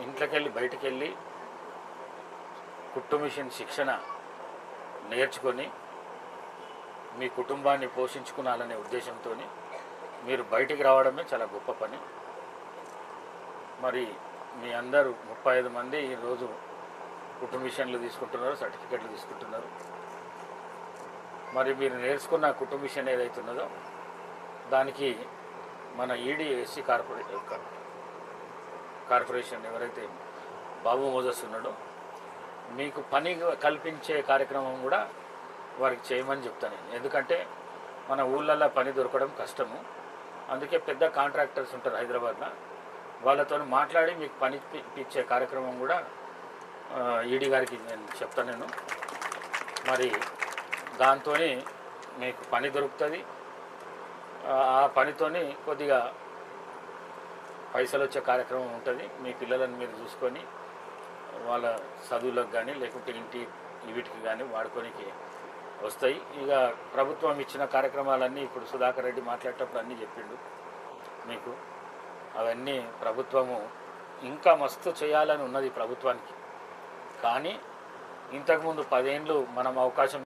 ఇంట్లోకి వెళ్ళి బయటికి వెళ్ళి కుట్టు మిషన్ శిక్షణ నేర్చుకొని మీ కుటుంబాన్ని పోషించుకునాలనే ఉద్దేశంతో మీరు బయటికి రావడమే చాలా గొప్ప పని. మరి మీ అందరూ ముప్పై ఐదు మంది ఈరోజు కుట్టు మిషన్లు తీసుకుంటున్నారు సర్టిఫికెట్లు తీసుకుంటున్నారు. మరి మీరు నేర్చుకున్న కుటుంబ మిషన్ ఏదైతే ఉన్నదో దానికి మన ఈడీ ఎస్సీ కార్పొరేట్ కార్పొరేషన్ ఎవరైతే బాబు మోజస్ ఉన్నాడో మీకు పని కల్పించే కార్యక్రమం కూడా వారికి చేయమని చెప్తాను నేను. ఎందుకంటే మన ఊళ్ళల్లో పని దొరకడం కష్టము. అందుకే పెద్ద కాంట్రాక్టర్స్ ఉంటారు హైదరాబాద్లో. వాళ్ళతో మాట్లాడి మీకు పని పిచ్చే ఇచ్చే కార్యక్రమం కూడా ఈడీ గారికి నేను చెప్తాను నేను. మరి దాంతో మీకు పని దొరుకుతుంది. ఆ- ఆ పనితోని కొద్దిగా పైసలు వచ్చే కార్యక్రమం ఉంటుంది. మీ పిల్లలను మీరు చూసుకొని వాళ్ళ చదువులకు కానీ లేకుంటే ఇంటి వీటికి కానీ వాడుకోనికి వస్తాయి. ఇక ప్రభుత్వం ఇచ్చిన కార్యక్రమాలన్నీ ఇప్పుడు సుధాకర్ రెడ్డి మాట్లాడేటప్పుడు అన్నీ చెప్పిండు. మీకు అవన్నీ ప్రభుత్వము ఇంకా మస్తు చేయాలని ఉన్నది ప్రభుత్వానికి. కానీ ఇంతకుముందు పదేండ్లు మనం అవకాశం